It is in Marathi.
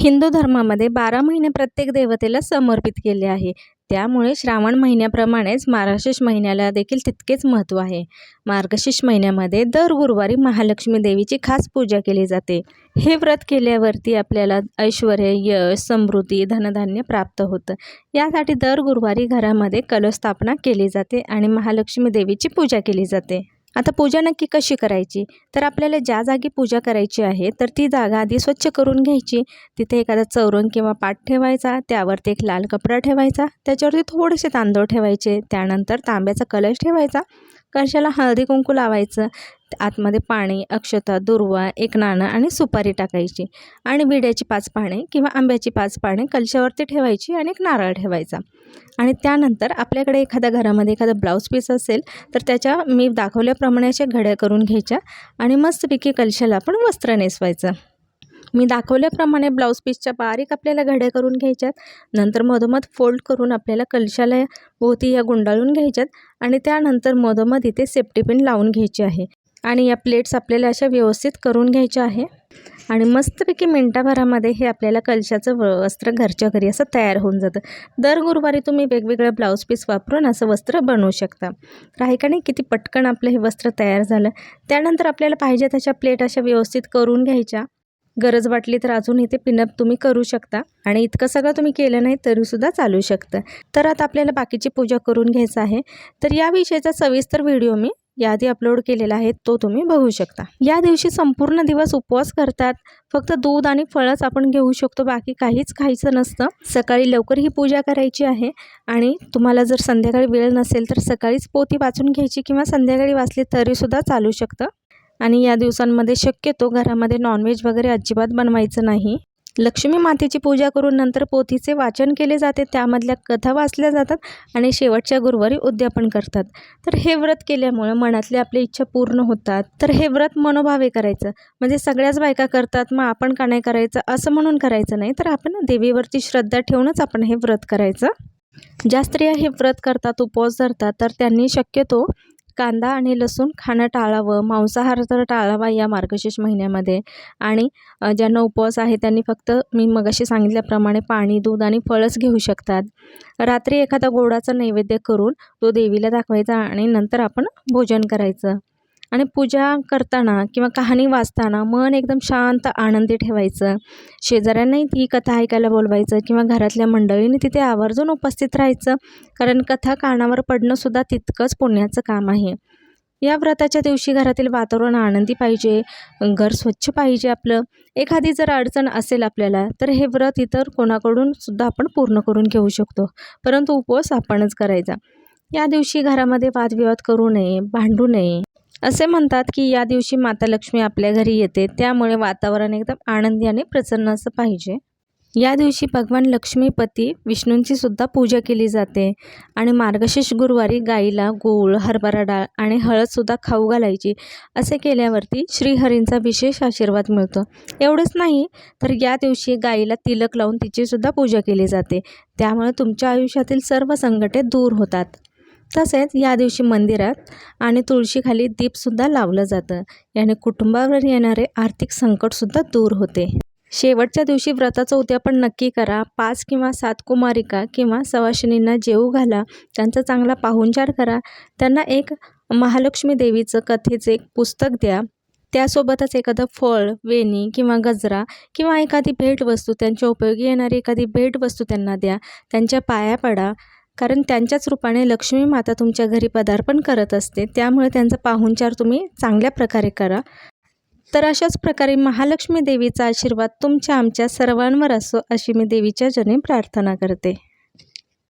हिंदू धर्मामध्ये बारा महिने प्रत्येक देवतेला समर्पित केले आहे. त्यामुळे श्रावण महिन्याप्रमाणेच मार्गशीर्ष महिन्याला देखील तितकेच महत्त्व आहे. मार्गशीर्ष महिन्यामध्ये दर गुरुवारी महालक्ष्मी देवीची खास पूजा केली जाते. हे व्रत केल्यावरती आपल्याला ऐश्वर यश समृद्धी धनधान्य प्राप्त होतं. यासाठी दर गुरुवारी घरामध्ये कलस्थापना केली जाते आणि महालक्ष्मी देवीची पूजा केली जाते. आता पूजा नक्की कशी करायची? तर आपल्याला ज्या जागी पूजा करायची आहे तर ती जागा आधी स्वच्छ करून घ्यायची. तिथे एखादा चौरंग किंवा पाट ठेवायचा त्यावरती एक लाल कपडा ठेवायचा त्याच्यावरती थोडेसे तांदूळ ठेवायचे त्यानंतर तांब्याचा कलश ठेवायचा. कलशाला हळदी कुंकू लावायचं? आतमध्ये पाणी अक्षता दुर्वा एक नाणं आणि सुपारी टाकायची आणि विड्याची पाच पाने किंवा आंब्याची पाच पाने कलशावरती ठेवायची आणि एक नारळ ठेवायचा. आणि त्यानंतर आपल्याकडे एखाद्या घरामध्ये एखादा ब्लाऊज पीस असेल तर त्याच्या मी दाखवल्याप्रमाणे अशा घड्या करून घ्यायच्या आणि मस्तपैकी कलशाला आपण वस्त्र नेसवायचं. मी दाखवल्याप्रमाणे ब्लाऊज पीसच्या बारीक आपल्याला घड्या करून घ्यायच्यात. नंतर मधोमध फोल्ड करून आपल्याला कलशाला भोवती या गुंडाळून घ्यायच्यात आणि त्यानंतर मधोमध इथे सेफ्टी पिन लावून घ्यायची आहे. आणि या प्लेट्स आपल्याला अशा व्यवस्थित करून घ्यायच्या आहे. आणि मस्तपैकी मिनटाभरामध्ये हे आपल्याला कलशाचं व वस्त्र घरच्या घरी असं तयार होऊन जातं. दर गुरुवारी तुम्ही वेगवेगळं ब्लाऊज पीस वापरून असं वस्त्र बनवू शकता. तर का नाही? किती पटकन आपलं हे वस्त्र तयार झालं. त्यानंतर आपल्याला पाहिजे तशा प्लेट अशा व्यवस्थित करून घ्यायच्या. गरज वाटली तर अजून इथे पिनअप तुम्ही करू शकता. आणि इतकं सगळं तुम्ही केलं नाही तरीसुद्धा चालू शकतं. तर आता आपल्याला बाकीची पूजा करून घ्यायचं आहे. तर या विषयाचा सविस्तर व्हिडिओ मी यादी अपलोड केलेला आहे तो तुम्ही बघू शकता. या दिवशी संपूर्ण दिवस उपवास करतात. फक्त दूध आणि फळच आपण घेऊ शकतो बाकी काहीच खायचं नसतं. सकाळी लवकर ही पूजा करायची आहे. आणि तुम्हाला जर संध्याकाळी वेळ नसेल तर सकाळीच पोती वाचून घ्यायची किंवा संध्याकाळी वाचली तरीसुद्धा चालू शकतं. आणि या दिवसांमध्ये शक्यतो घरामध्ये नॉनव्हेज वगैरे अजिबात बनवायचं नाही. लक्ष्मी मातेची पूजा करून नंतर पोथीचे वाचन केले जाते त्यामधल्या कथा वाचल्या जातात आणि शेवटच्या गुरुवारी उद्यापन करतात. तर हे व्रत केल्यामुळं मनातल्या आपल्या इच्छा पूर्ण होतात. तर हे व्रत मनोभावे करायचं. म्हणजे सगळ्याच बायका करतात मग आपण का नाही करायचं? असं म्हणून करायचं नाही. तर आपण देवीवरती श्रद्धा ठेवूनच आपण हे व्रत करायचं. ज्या स्त्रिया हे व्रत करतात उपवास धरतात तर त्यांनी शक्यतो कांदा आणि लसूण खाणं टाळावं मांसाहार तर टाळावा या मार्गशीर्ष महिन्यामध्ये. आणि ज्यांना उपवास आहे त्यांनी फक्त मी मगाशी सांगितल्याप्रमाणे पाणी दूध आणि फळच घेऊ शकतात. रात्री एखादा गोडाचा नैवेद्य करून तो देवीला दाखवायचा आणि नंतर आपण भोजन करायचं. आणि पूजा करताना किंवा कहाणी वाचताना मन एकदम शांत आनंदी ठेवायचं. शेजाऱ्यांनाही ती कथा ऐकायला बोलवायचं किंवा घरातल्या मंडळींनी तिथे आवर्जून उपस्थित राहायचं. कारण कथा कानावर पडणंसुद्धा तितकंच पुण्याचं काम आहे. या व्रताच्या दिवशी घरातील वातावरण आनंदी पाहिजे घर स्वच्छ पाहिजे आपलं. एखादी जर अडचण असेल आपल्याला तर हे व्रत इतर कोणाकडून सुद्धा आपण पूर्ण करून घेऊ शकतो. परंतु उपवास आपणच करायचा. या दिवशी घरामध्ये वादविवाद करू नये भांडू नये. असे म्हणतात की या दिवशी माता लक्ष्मी आपल्या घरी येते. त्यामुळे वातावरण एकदम आनंदी आणि प्रसन्न असं पाहिजे. या दिवशी भगवान लक्ष्मीपती विष्णूंची सुद्धा पूजा केली जाते आणि मार्गशीर्ष गुरुवारी गाईला गूळ हरभरा डाळ आणि हळदसुद्धा खाऊ घालायची असे केल्यावरती श्रीहरींचा विशेष आशीर्वाद मिळतो. एवढंच नाही तर या दिवशी गाईला तिलक लावून तिचीसुद्धा पूजा केली जाते. त्यामुळे तुमच्या आयुष्यातील सर्व संकटे दूर होतात. तसेच या दिवशी मंदिरात आणि तुळशीखाली दीपसुद्धा लावलं जातं. याने कुटुंबावर येणारे आर्थिक संकटसुद्धा दूर होते. शेवटच्या दिवशी व्रताचं उद्यापन नक्की करा. पाच किंवा सात कुमारिका किंवा सवाशिनींना जेऊ घाला. त्यांचा चांगला पाहुणचार करा. त्यांना एक महालक्ष्मी देवीचं कथेचं एक पुस्तक द्या. त्यासोबतच एखादं फळ वेणी किंवा गजरा किंवा एखादी भेटवस्तू त्यांच्या उपयोगी येणारी एखादी भेटवस्तू त्यांना द्या. त्यांच्या पाया पडा. कारण त्यांच्याच रूपाने लक्ष्मी माता तुमच्या घरी पदार्पण करत असते. त्यामुळे त्यांचा पाहुणचार तुम्ही चांगल्या प्रकारे करा. तर अशाच प्रकारे महालक्ष्मी देवीचा आशीर्वाद तुमच्या आमच्या सर्वांवर असो अशी मी देवीच्या जने प्रार्थना करते.